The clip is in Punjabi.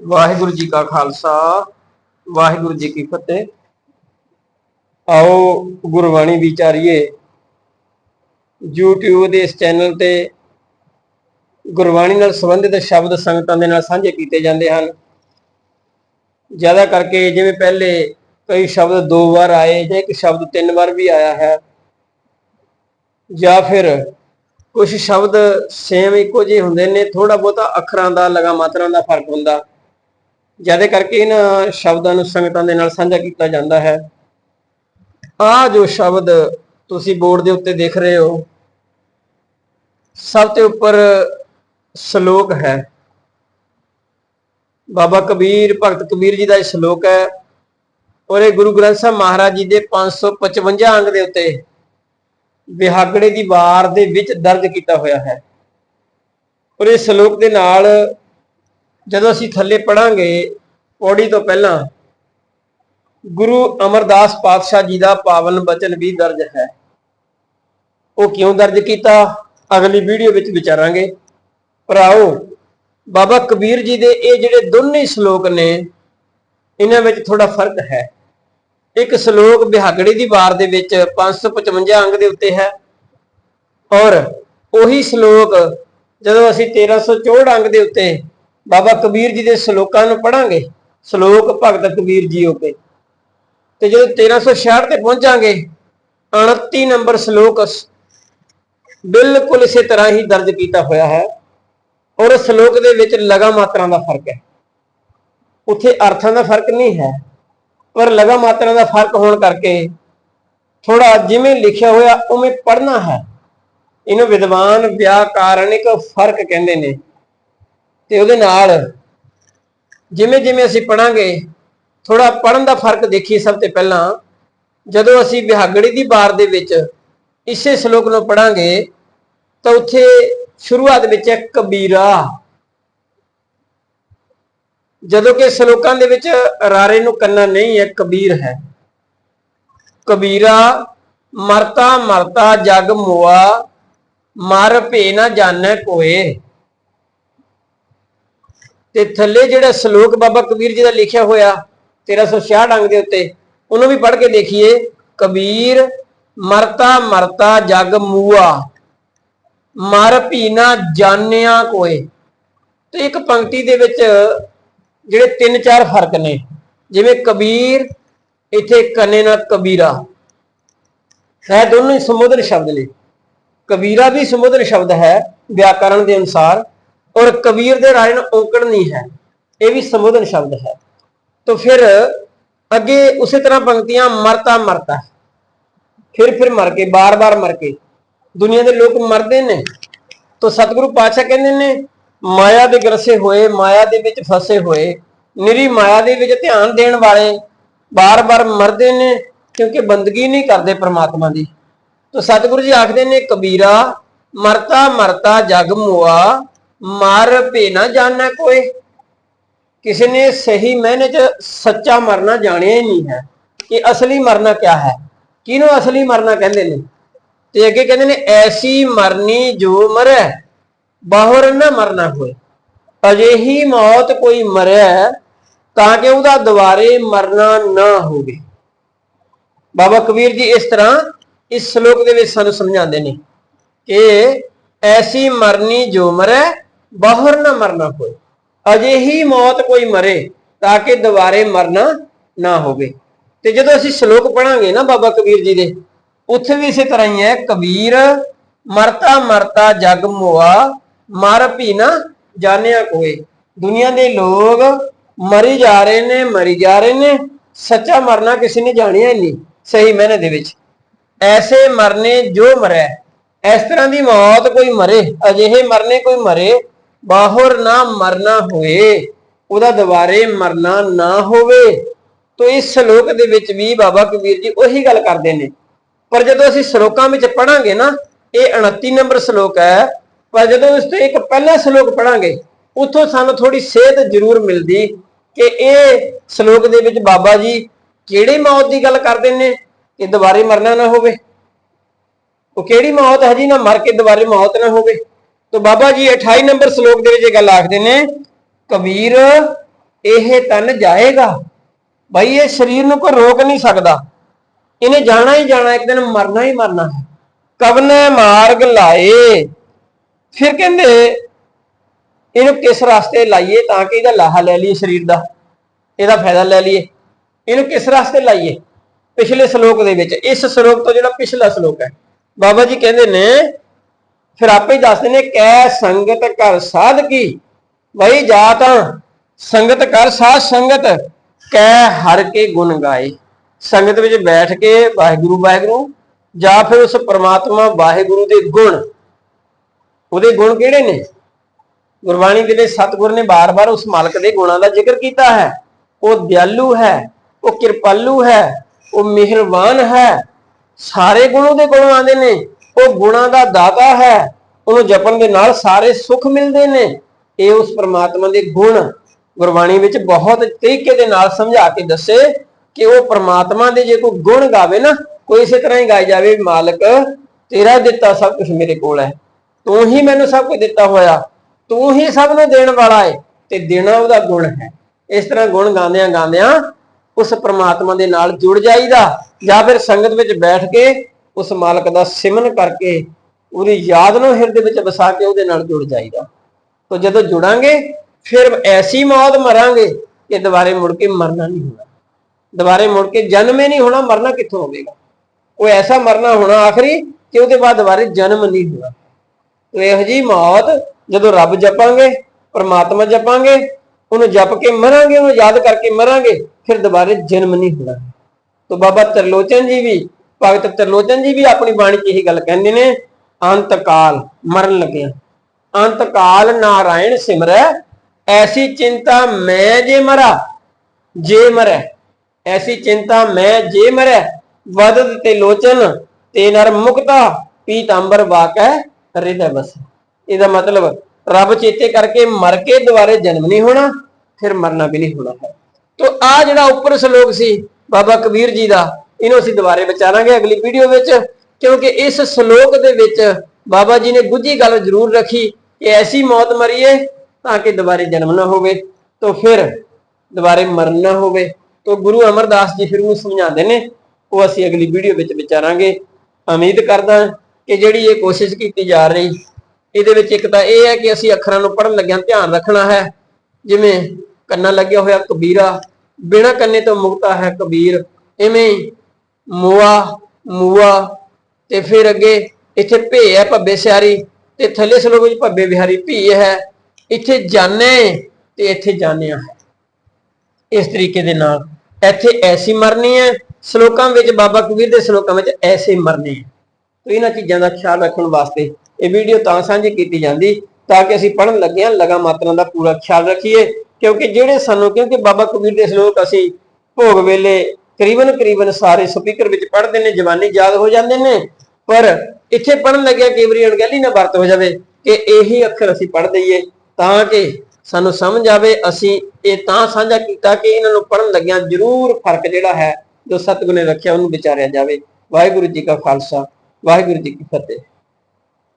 ਵਾਹਿਗੁਰੂ ਜੀ ਕਾ ਖਾਲਸਾ, ਵਾਹਿਗੁਰੂ ਜੀ ਕੀ ਫਤਿਹ। ਆਓ ਗੁਰਬਾਣੀ ਵਿਚਾਰੀਏ। YouTube ਦੇ ਇਸ ਚੈਨਲ ਤੇ ਗੁਰਬਾਣੀ ਨਾਲ ਸੰਬੰਧਿਤ ਸ਼ਬਦ ਸੰਗਤਾਂ ਦੇ ਨਾਲ ਸਾਂਝੇ ਕੀਤੇ ਜਾਂਦੇ ਹਨ। ਜ਼ਿਆਦਾ ਕਰਕੇ ਜਿਵੇਂ ਪਹਿਲੇ ਕਈ ਸ਼ਬਦ ਦੋ ਵਾਰ ਆਏ ਜਾਂ ਇੱਕ ਸ਼ਬਦ ਤਿੰਨ ਵਾਰ ਵੀ ਆਇਆ ਹੈ, ਜਾਂ ਫਿਰ ਕੁਝ ਸ਼ਬਦ ਸੇਮ ਇੱਕੋ ਜਿਹੇ ਹੁੰਦੇ ਨੇ ਥੋੜਾ ਬਹੁਤਾ ਅੱਖਰਾਂ ਦਾ ਲਗਾ ਮਾਤਰਾ ਦਾ ਫ਼ਰਕ ਹੁੰਦਾ। ਜ਼ਿਆਦਾ ਕਰਕੇ ਇਹਨਾਂ ਸ਼ਬਦਾਂ ਨੂੰ ਸੰਗਤਾਂ ਦੇ ਨਾਲ ਸਾਂਝਾ ਕੀਤਾ ਜਾਂਦਾ ਹੈ। ਆ ਜੋ ਸ਼ਬਦ ਤੁਸੀਂ ਬੋਰਡ ਦੇ ਉੱਤੇ ਦੇਖ ਰਹੇ ਹੋ, ਸਭ ਤੋਂ ਉੱਪਰ ਸ਼ਲੋਕ ਹੈ। ਬਾਬਾ ਕਬੀਰ, ਭਗਤ ਕਬੀਰ ਜੀ ਦਾ ਇਹ ਸ਼ਲੋਕ ਹੈ ਔਰ ਇਹ ਗੁਰੂ ਗ੍ਰੰਥ ਸਾਹਿਬ ਮਹਾਰਾਜ ਜੀ ਦੇ 555 ਅੰਗ ਦੇ ਉੱਤੇ ਵਿਹਾਗੜੇ ਦੀ ਵਾਰ ਦੇ ਵਿੱਚ ਦਰਜ ਕੀਤਾ ਹੋਇਆ ਹੈ। ਔਰ ਇਹ ਸ਼ਲੋਕ ਦੇ ਨਾਲ ਜਦੋਂ ਅਸੀਂ ਥੱਲੇ ਪੜਾਂਗੇ, ਪੌੜੀ ਤੋਂ ਪਹਿਲਾਂ ਗੁਰੂ ਅਮਰਦਾਸ ਪਾਤਸ਼ਾਹ ਜੀ ਦਾ ਪਾਵਨ ਬਚਨ ਵੀ ਦਰਜ ਹੈ। ਉਹ ਕਿਉਂ ਦਰਜ ਕੀਤਾ? ਅਗਲੀ ਵੀਡੀਓ ਵਿੱਚ ਵਿਚਾਰਾਂਗੇ। ਭਰਾਓ, ਬਾਬਾ ਕਬੀਰ ਜੀ ਦੇ ਇਹ ਜਿਹੜੇ ਦੋਨੇ ਸ਼ਲੋਕ ਨੇ, ਇਹਨਾਂ ਵਿੱਚ ਥੋੜਾ ਫ਼ਰਕ ਹੈ। ਇੱਕ ਸ਼ਲੋਕ ਬਿਹਾਗੜੀ ਦੀ ਵਾਰ ਦੇ ਵਿੱਚ 555 ਅੰਗ ਦੇ ਉੱਤੇ ਹੈ ਔਰ ਉਹੀ ਸ਼ਲੋਕ ਜਦੋਂ ਅਸੀਂ 1364 ਅੰਗ ਦੇ ਉੱਤੇ ਬਾਬਾ ਕਬੀਰ ਜੀ ਦੇ ਸ਼ਲੋਕਾਂ ਨੂੰ ਪੜਾਂਗੇ ਸ਼ਲੋਕ ਭਗਤ ਕਬੀਰ ਜੀ ਉਤੇ ਤੇ ਜਦੋਂ 1366 ਤੇ ਪਹੁੰਚਾਂਗੇ 29 ਨੰਬਰ ਸ਼ਲੋਕ ਬਿਲਕੁਲ ਇਸੇ ਤਰ੍ਹਾਂ ਹੀ ਦਰਜ ਕੀਤਾ ਹੋਇਆ ਹੈ। ਔਰ ਸ਼ਲੋਕ ਦੇ ਵਿੱਚ ਲਗਾ ਮਾਤਰਾ ਦਾ ਫ਼ਰਕ ਹੈ। ਉੱਥੇ ਅਰਥਾਂ ਦਾ ਫ਼ਰਕ ਨਹੀਂ ਹੈ। ਪਰ ਲਗਾ ਮਾਤਰਾ ਦਾ ਫ਼ਰਕ ਹੋਣ ਕਰਕੇ ਥੋੜਾ ਜਿਵੇਂ ਲਿਖਿਆ ਹੋਇਆ ਉਵੇਂ ਪੜਨਾ ਹੈ। ਇਹਨੂੰ ਵਿਦਵਾਨ ਵਿਆਕਰਣਿਕ ਫ਼ਰਕ ਕਹਿੰਦੇ ਨੇ। ਤੇ ਉਹਦੇ ਨਾਲ ਜਿਵੇਂ ਜਿਵੇਂ ਅਸੀਂ ਪੜਾਂਗੇ ਥੋੜਾ ਪੜਨ ਦਾ ਫ਼ਰਕ ਦੇਖੀਏ ਸਭ ਤੋਂ ਪਹਿਲਾਂ, ਜਦੋਂ ਅਸੀਂ ਵਿਹਾਗੜੀ ਦੀ ਬਾਰ ਦੇ ਵਿੱਚ ਇਸੇ ਸ਼ਲੋਕ ਨੂੰ ਪੜਾਂਗੇ ਤਾਂ ਉੱਥੇ ਸ਼ੁਰੂਆਤ ਵਿੱਚ ਹੈ ਕਬੀਰਾ। ਜਦੋਂ ਕਿ ਸ਼ਲੋਕਾਂ ਦੇ ਵਿੱਚ ਰਾਰੇ ਨੂੰ ਕੰਨਾ ਨਹੀਂ ਹੈ, ਕਬੀਰ ਹੈ। ਕਬੀਰਾ, ਮਰਤਾ ਮਰਤਾ ਜਗ ਮੋਆ, ਮਰ ਭੇ ਨਾ ਜਾਣੈ ਕੋਏ। ਤੇ ਥੱਲੇ ਜਿਹੜਾ ਸ਼ਲੋਕ ਬਾਬਾ ਕਬੀਰ ਜੀ ਦਾ ਲਿਖਿਆ ਹੋਇਆ 1366 ਅੰਗ ਦੇ ਉੱਤੇ, ਉਹਨੂੰ ਵੀ ਪੜ੍ਹ ਕੇ ਦੇਖੀਏ। ਕਬੀਰ, ਮਰਤਾ ਮਰਤਾ, ਜਗ, ਮੂਆ। ਮਰ ਭੀ ਜਾਣਿਆ ਕੋਏ। ਤੇ ਇੱਕ ਪੰਕਤੀ ਦੇ ਵਿੱਚ ਜਿਹੜੇ ਤਿੰਨ ਚਾਰ ਫ਼ਰਕ ਨੇ, ਜਿਵੇਂ ਕਬੀਰ, ਇੱਥੇ ਕੰਨੇ ਨਾਲ ਕਬੀਰਾ। ਹੈ ਦੋਨੋਂ ਹੀ ਸੰਬੋਧਨ ਸ਼ਬਦ ਨੇ। ਕਬੀਰਾ ਵੀ ਸੰਬੋਧਨ ਸ਼ਬਦ ਹੈ ਵਿਆਕਰਣ ਦੇ ਅਨੁਸਾਰ। ਔਰ ਕਬੀਰ ਦੇ ਰਾਏ ਨੂੰ ਨਹੀਂ ਹੈ। ਇਹ ਵੀ ਸੰਬੋਧਨ ਸ਼ਬਦ ਹੈ। ਤਾਂ ਫਿਰ ਅੱਗੇ ਉਸੇ ਤਰ੍ਹਾਂ ਪੰਕਤੀਆਂ ਮਰਤਾ ਮਰਤਾ ਫਿਰ ਫਿਰ ਮਰ ਕੇ ਬਾਰ-ਬਾਰ ਮਰ ਕੇ, ਦੁਨੀਆ ਦੇ ਲੋਕ ਮਰਦੇ ਨੇ। ਤਾਂ ਸਤਿਗੁਰੂ ਪਾਤਸ਼ਾਹ ਕਹਿੰਦੇ ਨੇ, ਮਾਇਆ ਦੇ ਗਰਸੇ ਹੋਏ, ਮਾਇਆ ਦੇ ਵਿੱਚ ਫਸੇ ਹੋਏ, ਨਿਰੀ ਮਾਇਆ ਦੇ ਵਿੱਚ ਧਿਆਨ ਦੇਣ ਵਾਲੇ ਬਾਰ-ਬਾਰ ਮਰਦੇ ਨੇ, ਕਿਉਂਕਿ ਬੰਦਗੀ ਨਹੀਂ ਕਰਦੇ ਪ੍ਰਮਾਤਮਾ ਦੀ। ਤਾਂ ਸਤਿਗੁਰੂ ਜੀ ਆਖਦੇ ਨੇ, ਕਬੀਰਾ ਮਰਤਾ ਮਰਤਾ ਜਗ ਮੁਆ ਮਰ ਭੇ ਨਾ ਜਾਣਨਾ ਕੋਈ। ਕਿਸੇ ਨੇ ਸਹੀ ਮਾਇਨੇ 'ਚ ਸੱਚਾ ਮਰਨਾ ਜਾਣਿਆ ਹੀ ਨਹੀਂ ਹੈ ਕਿ ਅਸਲੀ ਮਰਨਾ ਕਿਆ ਹੈ। ਕਿਹਨੂੰ ਅਸਲੀ ਮਰਨਾ ਕਹਿੰਦੇ ਨੇ? ਤੇ ਅੱਗੇ ਕਹਿੰਦੇ ਨੇ, ਐਸੀ ਮਰਨੀ ਜੋ ਮਰੈ, ਬਾਹਰ ਨਾ ਮਰਨਾ ਹੋਏ। ਅਜਿਹੀ ਮੌਤ ਕੋਈ ਮਰਿਆ ਤਾਂ ਕਿ ਉਹਦਾ ਦੁਬਾਰੇ ਮਰਨਾ ਨਾ ਹੋਵੇ। ਬਾਬਾ ਕਬੀਰ ਜੀ ਇਸ ਤਰ੍ਹਾਂ ਇਸ ਸ਼ਲੋਕ ਦੇ ਵਿੱਚ ਸਾਨੂੰ ਸਮਝਾਉਂਦੇ ਨੇ ਕਿ ਐਸੀ ਮਰਨੀ ਜੋ ਮਰੈ ਬਾਹਰ ਨਾ ਮਰਨਾ ਹੋਏ। ਅਜਿਹੀ ਮੌਤ ਕੋਈ ਮਰੇ ਤਾਂ ਕਿ ਦੁਬਾਰੇ ਮਰਨਾ ਨਾ ਹੋਵੇ। ਤੇ ਜਦੋਂ ਅਸੀਂ ਸ਼ਲੋਕ ਪੜਾਂਗੇ ਨਾ ਬਾਬਾ ਕਬੀਰ ਜੀ ਦੇ, ਉੱਥੇ ਵੀ ਇਸੇ ਤਰ੍ਹਾਂ ਹੀ ਹੈ, ਕਬੀਰ ਮਰਤਾ ਮਰਤਾ ਜਗ ਮੋਆ, ਮਰ ਭੀ ਨਾ ਜਾਣਿਆ ਕੋਈ ਦੁਨੀਆ ਦੇ ਲੋਕ ਮਰੀ ਜਾ ਰਹੇ ਨੇ, ਮਰੀ ਜਾ ਰਹੇ ਨੇ, ਸੱਚਾ ਮਰਨਾ ਕਿਸੇ ਨੇ ਜਾਣਿਆ ਹੀ ਨਹੀਂ, ਸਹੀ ਮੈਨੇ ਦੇ ਵਿੱਚ। ਐਸੇ ਮਰਨੇ ਜੋ ਮਰੇ, ਇਸ ਤਰ੍ਹਾਂ ਦੀ ਮੌਤ ਕੋਈ ਮਰੇ, ਅਜਿਹੇ ਮਰਨੇ ਕੋਈ ਮਰੇ ਬਾਹਰ ਨਾ ਮਰਨਾ ਹੋਏ, ਉਹਦਾ ਦੁਬਾਰੇ ਮਰਨਾ ਨਾ ਹੋਵੇ। ਤੋ ਇਸ ਸ਼ਲੋਕ ਦੇ ਵਿੱਚ ਵੀ ਬਾਬਾ ਕਬੀਰ ਜੀ ਉਹੀ ਗੱਲ ਕਰਦੇ ਨੇ। ਪਰ ਜਦੋਂ ਅਸੀਂ ਸ਼ਲੋਕਾਂ ਵਿੱਚ ਪੜਾਂਗੇ ਨਾ, ਇਹ 29 ਨੰਬਰ ਸ਼ਲੋਕ ਹੈ, ਪਰ ਜਦੋਂ ਇਸ ਤੋਂ ਇੱਕ ਪਹਿਲਾ ਸ਼ਲੋਕ ਪੜਾਂਗੇ ਉੱਥੋਂ ਸਾਨੂੰ ਥੋੜੀ ਸੇਧ ਜ਼ਰੂਰ ਮਿਲਦੀ ਕਿ ਇਹ ਸ਼ਲੋਕ ਦੇ ਵਿੱਚ ਬਾਬਾ ਜੀ ਕਿਹੜੇ ਮੌਤ ਦੀ ਗੱਲ ਕਰਦੇ ਨੇ, ਕਿ ਦੁਬਾਰੇ ਮਰਨਾ ਨਾ ਹੋਵੇ। ਉਹ ਕਿਹੜੀ ਮੌਤ ਹੈ ਜੀ, ਨਾ ਮਰ ਕੇ ਦੁਬਾਰੇ ਮੌਤ ਨਾ ਹੋਵੇ। ਤੋ ਬਾਬਾ ਜੀ 28 ਨੰਬਰ ਸ਼ਲੋਕ ਦੇ ਵਿੱਚ ਇਹ ਗੱਲ ਆਖਦੇ ਨੇ, ਕਬੀਰ, ਇਹ ਤਨ ਜਾਏਗਾ। ਭਾਈ ਇਹ ਸਰੀਰ ਨੂੰ ਕੋਈ ਰੋਕ ਨਹੀਂ ਸਕਦਾ। ਇਹਨੇ ਜਾਣਾ ਹੀ ਜਾਣਾ, ਇੱਕ ਦਿਨ ਮਰਨਾ ਹੀ ਮਰਨਾ ਹੈ। ਕਵਨੇ ਮਾਰਗ ਲਾਏ। ਫਿਰ ਕਹਿੰਦੇ, ਇਹਨੂੰ ਕਿਸ ਰਸਤੇ ਲਾਈਏ ਤਾਂ ਕਿ ਇਹਦਾ ਲਾਹਾ ਲੈ ਲਈਏ ਸਰੀਰ ਦਾ? ਇਹਦਾ ਫਾਇਦਾ ਲੈ ਲਈਏ। ਇਹਨੂੰ ਕਿਸ ਰਸਤੇ ਲਾਈਏ? ਪਿਛਲੇ ਸ਼ਲੋਕ ਦੇ ਵਿੱਚ, ਇਸ ਸ਼ਲੋਕ ਤੋਂ ਜਿਹੜਾ ਪਿਛਲਾ ਸ਼ਲੋਕ ਹੈ। ਬਾਬਾ ਜੀ ਕਹਿੰਦੇ ਨੇ ਫਿਰ ਆਪੇ ਹੀ ਦੱਸਦੇ ਨੇ, ਕੈ ਸੰਗਤ ਕਰ ਸਾਧ ਕੀ? ਵਈ ਜਾ ਤਾਂ ਸੰਗਤ ਕਰ ਸਾਧ ਸੰਗਤ, ਕੈ ਹਰ ਕੇ ਗੁਣ ਗਾਏ। ਸੰਗਤ ਵਿੱਚ ਬੈਠ ਕੇ ਵਾਹਿਗੁਰੂ ਵਾਹਿਗੁਰੂ, ਜਾਂ ਫਿਰ ਉਸ ਪ੍ਰਮਾਤਮਾ ਵਾਹਿਗੁਰੂ ਦੇ ਗੁਣ। ਉਹਦੇ ਗੁਣ ਕਿਹੜੇ ਨੇ? ਗੁਰਬਾਣੀ ਦੇ ਵਿੱਚ ਸਤਿਗੁਰ ਨੇ ਬਾਰ-ਬਾਰ ਉਸ ਮਾਲਕ ਦੇ ਗੁਣਾਂ ਦਾ ਜ਼ਿਕਰ ਕੀਤਾ ਹੈ। ਉਹ ਦਿਆਲੂ ਹੈ, ਉਹ ਕਿਰਪਾਲੂ ਹੈ, ਉਹ ਮਿਹਰਬਾਨ ਹੈ। ਸਾਰੇ ਗੁਣ ਉਹਦੇ ਕੋਲੋਂ ਆਉਂਦੇ ਨੇ। ਉਹ ਗੁਣਾਂ ਦਾ ਦਾਤਾ ਹੈ, ਉਹਨੂੰ ਜਪਣ ਦੇ ਨਾਲ ਸਾਰੇ ਸੁੱਖ ਮਿਲਦੇ ਨੇ। ਇਹ ਉਸ ਪ੍ਰਮਾਤਮਾ ਦੇ ਗੁਣ ਗੁਰਬਾਣੀ ਵਿੱਚ ਬਹੁਤ ਤਰੀਕੇ ਦੇ ਨਾਲ ਸਮਝਾ ਕੇ ਦੱਸੇ ਕਿ ਉਹ ਪ੍ਰਮਾਤਮਾ ਦੇ ਜੇ ਕੋਈ ਗੁਣ ਗਾਵੇ ਨਾ ਕੋਈ ਇਸੇ ਤਰ੍ਹਾਂ ਹੀ ਗਾਈ ਜਾਵੇ, ਮਾਲਕ, ਤੇਰਾ ਦਿੱਤਾ ਸਭ ਕੁਝ ਮੇਰੇ ਕੋਲ ਹੈ। ਤੂੰ ਹੀ ਮੈਨੂੰ ਸਭ ਕੁਝ ਦਿੱਤਾ ਹੋਇਆ, ਤੂੰ ਹੀ ਸਭ ਨੂੰ ਦੇਣ ਵਾਲਾ ਹੈ ਤੇ ਦੇਣਾ ਉਹਦਾ ਗੁਣ ਹੈ। ਇਸ ਤਰ੍ਹਾਂ ਗੁਣ ਗਾਉਂਦਿਆਂ ਗਾਉਂਦਿਆਂ ਉਸ ਪ੍ਰਮਾਤਮਾ ਦੇ ਨਾਲ ਜੁੜ ਜਾਈਦਾ ਜਾਂ ਫਿਰ ਸੰਗਤ ਵਿੱਚ ਬੈਠ ਕੇ ਉਸ ਮਾਲਕ ਦਾ ਸਿਮਨ ਕਰਕੇ ਉਹਦੀ ਯਾਦ ਨੂੰ ਹਿਰਦੇ ਵਿੱਚ ਵਸਾ ਕੇ ਉਹਦੇ ਨਾਲ ਜੁੜ ਜਾਈਦਾ। ਤੋ ਜਦੋਂ ਜੁੜਾਂਗੇ, ਫਿਰ ਐਸੀ ਮੌਤ ਮਰਾਂਗੇ ਕਿ ਦੁਬਾਰੇ ਮੁੜ ਕੇ ਮਰਨਾ ਨਹੀਂ ਹੋਣਾ। ਦੁਬਾਰੇ ਮੁੜ ਕੇ ਜਨਮ ਹੀ ਨਹੀਂ ਹੋਣਾ, ਮਰਨਾ ਕਿੱਥੋਂ ਹੋਵੇਗਾ? ਕੋਈ ਐਸਾ ਮਰਨਾ ਹੋਣਾ ਆਖਰੀ ਕਿ ਉਹਦੇ ਬਾਅਦ ਦੁਬਾਰੇ ਜਨਮ ਨਹੀਂ ਹੋਣਾ। ਤੋ ਇਹੋ ਜੀ ਮੌਤ ਜਦੋਂ ਰੱਬ ਜਪਾਂਗੇ, ਪਰਮਾਤਮਾ ਜਪਾਂਗੇ, ਉਹਨੂੰ ਜਪ ਕੇ ਮਰਾਂਗੇ, ਉਹਨੂੰ ਯਾਦ ਕਰਕੇ ਮਰਾਂਗੇ, ਫਿਰ ਦੁਬਾਰੇ ਜਨਮ ਨਹੀਂ ਹੋਣਾ। ਤੋ ਬਾਬਾ ਤਰਲੋਚਨ ਜੀ ਵੀ ਭਗਤ ਤਰਲੋਚਨ ਜੀ ਵੀ ਆਪਣੀ ਬਾਣੀ 'ਚ ਇਹੀ ਗੱਲ ਕਹਿੰਦੇ ਨੇ, ਅੰਤ ਕਾਲ, ਮਰਨ ਲੱਗਿਆ। ਅੰਤ ਕਾਲ ਨਾਰਾਇਣ ਸਿਮਰੈ, ਐਸੀ ਚਿੰਤਾ ਮੈਂ ਜੇ ਮਰਾ, ਜੇ ਮਰੈ। ਐਸੀ ਚਿੰਤਾ ਮੈਂ ਜੇ ਮਰੈ ਵਦਤ ਤੇ ਲੋਚਨ, ਤੇ ਨਰ ਮੁਕਤਾ ਪੀਤੰਬਰ ਵਾਕੈ, ਹਿਰਦੈ ਬਸ ਇਹਦਾ ਮਤਲਬ, ਰੱਬ ਚੇਤੇ ਕਰਕੇ ਮਰ ਕੇ ਦੁਬਾਰੇ ਜਨਮ ਨਹੀਂ ਹੋਣਾ, ਫਿਰ ਮਰਨਾ ਵੀ ਨਹੀਂ ਹੋਣਾ। ਹੈ ਤੋ ਆ ਜਿਹੜਾ ਉੱਪਰ ਸ਼ਲੋਕ ਸੀ, ਬਾਬਾ ਕਬੀਰ ਜੀ ਦਾ ਇਹਨੂੰ ਅਸੀਂ ਦੁਬਾਰੇ ਵਿਚਾਰਾਂਗੇ ਅਗਲੀ ਵੀਡੀਓ ਵਿੱਚ, ਕਿਉਂਕਿ ਇਸ ਸ਼ਲੋਕ ਦੇ ਵਿੱਚ ਬਾਬਾ ਜੀ ਨੇ ਗੁੱਝੀ ਗੱਲ ਜ਼ਰੂਰ ਰੱਖੀ, ਕਿ ਐਸੀ ਮੌਤ ਮਰੀਏ ਤਾਂ ਕਿ ਦੁਬਾਰੇ ਜਨਮ ਨਾ ਹੋਵੇ, ਤੋਂ ਫਿਰ ਦੁਬਾਰੇ ਮਰਨ ਨਾ ਹੋਵੇ। ਤੋਂ ਗੁਰੂ ਅਮਰਦਾਸ ਜੀ ਫਿਰ ਉਹ ਸਮਝਾਉਂਦੇ ਨੇ, ਉਹ ਅਸੀਂ ਅਗਲੀ ਵੀਡੀਓ ਵਿੱਚ ਵਿਚਾਰਾਂਗੇ। ਉਮੀਦ ਕਰਦਾ ਕਿ ਜਿਹੜੀ ਇਹ ਕੋਸ਼ਿਸ਼ ਕੀਤੀ ਜਾ ਰਹੀ, ਇਹਦੇ ਵਿੱਚ ਇੱਕ ਤਾਂ ਇਹ ਹੈ ਕਿ ਅਸੀਂ ਅੱਖਰਾਂ ਨੂੰ ਪੜ੍ਹਨ ਲੱਗਿਆਂ ਧਿਆਨ ਰੱਖਣਾ ਹੈ, ਜਿਵੇਂ ਕੰਨਾਂ ਲੱਗਿਆ ਹੋਇਆ ਕਬੀਰਾ, ਬਿਨਾ ਕੰਨੇ ਤੋਂ ਮੁਕਤਾ ਹੈ ਕਬੀਰ, ਇਵੇਂ ਮੂਆ ਮੂਆ, ਤੇ ਫਿਰ ਅੱਗੇ ਇੱਥੇ ਭੇ ਹੈ ਭੱਬੇ ਸਿਆਰੀ ਤੇ ਥੱਲੇ ਸ਼ਲੋਕ ਵਿੱਚ ਭੱਬੇ ਵਿਹਾਰੀ ਭੀ ਹੈ। ਇੱਥੇ ਜਾਣੇ ਤੇ ਇੱਥੇ ਜਾਣਿਆ। ਹੈ ਇਸ ਤਰੀਕੇ ਦੇ ਨਾਲ ਇੱਥੇ ਐਸੀ ਮਰਨੀ ਹੈ, ਸ਼ਲੋਕਾਂ ਵਿੱਚ ਬਾਬਾ ਕਬੀਰ ਦੇ ਸ਼ਲੋਕਾਂ ਵਿੱਚ ਐਸੇ ਮਰਨੇ ਹੈ। ਤੋ ਇਹਨਾਂ ਚੀਜ਼ਾਂ ਦਾ ਖਿਆਲ ਰੱਖਣ ਵਾਸਤੇ ਇਹ ਵੀਡੀਓ ਤਾਂ ਸਾਂਝੀ ਕੀਤੀ ਜਾਂਦੀ, ਤਾਂ ਕਿ ਅਸੀਂ ਪੜਨ ਲੱਗੇ ਹਾਂ, ਲਗਾ ਮਾਤਰਾ ਦਾ ਪੂਰਾ ਖਿਆਲ ਰੱਖੀਏ, ਕਿਉਂਕਿ ਜਿਹੜੇ ਸਾਨੂੰ, ਕਿਉਂਕਿ ਬਾਬਾ ਕਬੀਰ ਦੇ ਸ਼ਲੋਕ ਅਸੀਂ ਭੋਗ ਵੇਲੇ ਕਰੀਬਨ ਕਰੀਬਨ ਸਾਰੇ ਸਪੀਕਰ ਵਿੱਚ ਪੜ੍ਹਦੇ ਨੇ, ਜਵਾਨੀ ਯਾਦ ਹੋ ਜਾਂਦੇ ਨੇ। ਪਰ ਇੱਥੇ ਪੜਨ ਲੱਗਿਆ ਕਈ ਵਾਰੀ ਅਣਗਹਿਲੀ ਨਾ ਵਰਤ ਹੋ ਜਾਵੇ ਕਿ ਇਹੀ ਅੱਖਰ ਅਸੀਂ ਪੜ੍ਹ ਦਈਏ ਤਾਂ ਕਿ ਸਾਨੂੰ ਸਮਝ ਆਵੇ, ਅਸੀਂ ਇਹ ਤਾਂ ਸਾਂਝਾ ਕੀਤਾ ਕਿ ਇਹਨਾਂ ਨੂੰ ਪੜਨ ਲੱਗਿਆਂ ਜ਼ਰੂਰ ਫ਼ਰਕ ਜਿਹੜਾ ਹੈ ਜੋ ਸਤਿਗੁਰੂ ਨੇ ਰੱਖਿਆ, ਉਹਨੂੰ ਵਿਚਾਰਿਆ ਜਾਵੇ। ਵਾਹਿਗੁਰੂ ਜੀ ਕਾ ਖਾਲਸਾ, ਵਾਹਿਗੁਰੂ ਜੀ ਕੀ ਫਤਿਹ।